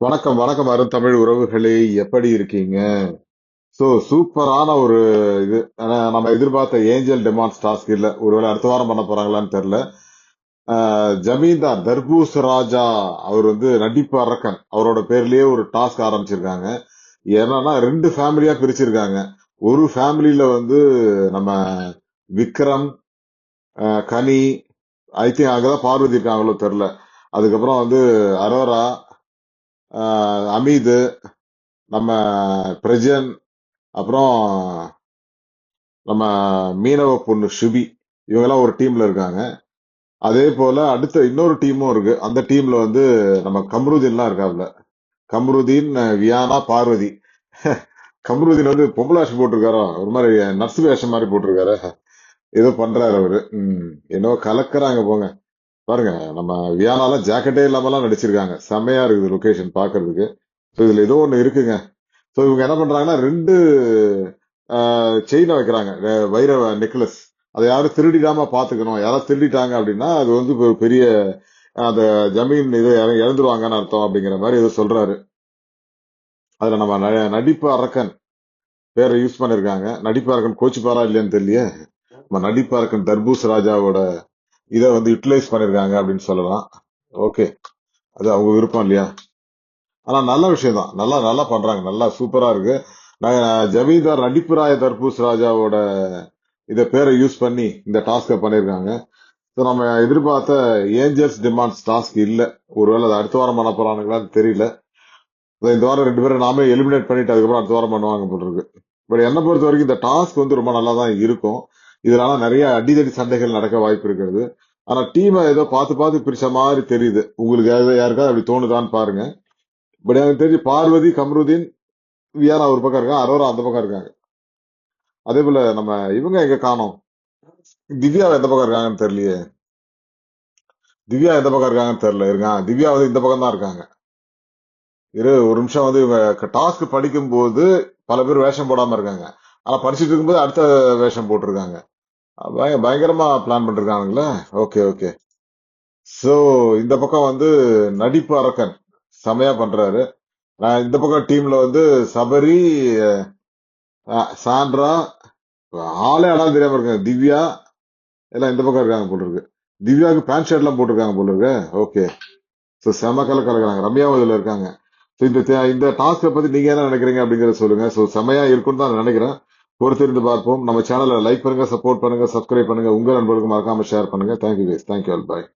வணக்கம் வணக்கம் அருந்தமிழ் உறவுகளே எப்படி இருக்கீங்க? ஸோ சூப்பரான ஒரு இது. நம்ம எதிர்பார்த்த ஏஞ்சல் டிமாண்ட்ஸ் டாஸ்க் இல்ல. ஒருவேளை அடுத்த வாரம் பண்ண போறாங்களான்னு தெரியல. ஜமீன்தார் தர்பூஸ் ராஜா அவர் வந்து நடிப்பு அரக்கன். அவரோட பேர்லயே ஒரு டாஸ்க் ஆரம்பிச்சிருக்காங்க. என்னன்னா ரெண்டு ஃபேமிலியா பிரிச்சிருக்காங்க. ஒரு ஃபேமிலியில வந்து நம்ம விக்ரம் கனி ஐ திங்க் அங்கதான் பார்வதி இருக்காங்களோ தெரியல. அதுக்கப்புறம் வந்து அரோரா அமீது நம்ம பிரஜன் அப்புறம் நம்ம மீனவ பொண்ணு சுபி இவங்கெல்லாம் ஒரு டீம்ல இருக்காங்க. அதே போல அடுத்த இன்னொரு டீமும் இருக்கு. அந்த டீம்ல வந்து நம்ம கம்ருதீன்லாம் இருக்காப்ல. கம்ருதீன் வியானா பார்வதி. கம்ருதீன் வந்து பொம்பளை போட்டிருக்காரோ? ஒரு மாதிரி நர்ஸ் வேஷம் மாதிரி போட்டிருக்காரு. ஏதோ பண்றாரு அவரு. ம், என்னவோ கலக்குறாங்க போங்க. பாருங்க நம்ம வியானால ஜாக்கெட்டே இல்லாமலாம் நடிச்சிருக்காங்க. செம்மையா இருக்குது லொகேஷன் பாக்குறதுக்கு. ஸோ இதுல ஏதோ ஒன்று இருக்குங்க. ஸோ இவங்க என்ன பண்றாங்கன்னா ரெண்டு செயினை வைக்கிறாங்க. வைர நெக்லஸ் அதை யாரும் திருடிடாம பாத்துக்கணும். யாராவது திருடிட்டாங்க அப்படின்னா அது வந்து ஒரு பெரிய அந்த ஜமீன் இது யாரும் இழந்துருவாங்கன்னு அர்த்தம் அப்படிங்கிற மாதிரி ஏதோ சொல்றாரு. அதுல நம்ம ந- நடிப்பு அரக்கன் பேரை யூஸ் பண்ணிருக்காங்க. நடிப்பு அரக்கன் கோச்சிப்பாரா இல்லையான்னு தெரியல நம்ம நடிப்பு அரக்கன் தர்பூஸ் ராஜாவோட இதை வந்து யூட்டிலைஸ் பண்ணியிருக்காங்க அப்படின்னு சொல்லலாம். ஓகே அது அவங்க விருப்பம் இல்லையா? ஆனால் நல்ல விஷயம் தான் நல்லா நல்லா பண்ணுறாங்க நல்லா சூப்பராக இருக்கு. நான் ஜமீன்தார் நடிப்புராய தர்பூஸ் ராஜாவோட இதை பேரை யூஸ் பண்ணி இந்த டாஸ்கை பண்ணியிருக்காங்க ஸோ நம்ம எதிர்பார்த்த ஏஞ்சல்ஸ் டிமாண்ட்ஸ் டாஸ்க் இல்லை. ஒருவேளை அது அடுத்த வாரம் பண்ண போறானுங்களான்னு தெரியல. இந்த வாரம் ரெண்டு பேரும் நாமே எலிமினேட் பண்ணிட்டு அதுக்கப்புறம் அடுத்த வாரம் பண்ணுவாங்க போல இருக்கு. பட் என்னை பொறுத்த வரைக்கும் இந்த டாஸ்க் வந்து ரொம்ப நல்லா தான் இருக்கும். இதனால நிறைய அடிதடி சண்டைகள் நடக்க வாய்ப்பு இருக்கிறது. ஆனா டீமை ஏதோ பார்த்து பார்த்து பிரிச்ச மாதிரி தெரியுது. உங்களுக்கு யாருக்காவது அப்படி தோணுதான்னு பாருங்க. பட் எனக்கு தெரிஞ்சு பார்வதி கம்ருதீன் வியாரா ஒரு பக்கம் இருக்காங்க. அரோரா அந்த பக்கம் இருக்காங்க. அதே போல நம்ம இவங்க எங்க காணோம்? திவ்யா எந்த பக்கம் இருக்காங்கன்னு தெரியலையே. திவ்யா எந்த பக்கம் இருக்காங்கன்னு தெரியல. இருக்காங்க திவ்யா வந்து இந்த பக்கம் தான் இருக்காங்க. இரு ஒரு நிமிஷம் வந்து இவங்க டாஸ்க் படிக்கும் போது பல பேர் வேஷம் போடாம இருக்காங்க. ஆனா படிச்சுட்டு இருக்கும்போது அடுத்த வேஷம் போட்டிருக்காங்க. பயங்கரமா பிளான் பண்ணிருக்கானுங்களே. ஓகே ஓகே சோ இந்த பக்கம் வந்து நடிப்பு அரக்கன் செமையா பண்றாரு. நான் இந்த பக்கம் டீம்ல வந்து சபரி சாண்ட்ரா ஆளே அடம் தெரியாம இருக்காங்க. திவ்யா எல்லாம் இந்த பக்கம் இருக்காங்க போல இருக்கு. திவ்யாவுக்கு பேண்ட் ஷர்ட் எல்லாம் போட்டிருக்காங்க போல இருக்கு. ஓகே ஸோ செம கல கலக்குறாங்க ரம்யாவும் இதுல இருக்காங்க. ஸோ இந்த தே- இந்த டாஸ்கை பத்தி நீங்க என்ன நினைக்கிறீங்க அப்படிங்கறத சொல்லுங்க. ஸோ செமையா இருக்கும்னு தான் நினைக்கிறேன். பொறுத்திருந்து பார்ப்போம். நம்ம சேனலை லைக் பண்ணுங்க சப்போர்ட் பண்ணுங்க சப்ஸ்கிரைப் பண்ணுங்க. உங்க நண்பர்களுக்கு மறக்காம ஷேர் பண்ணுங்க. Thank you guys thank you all bye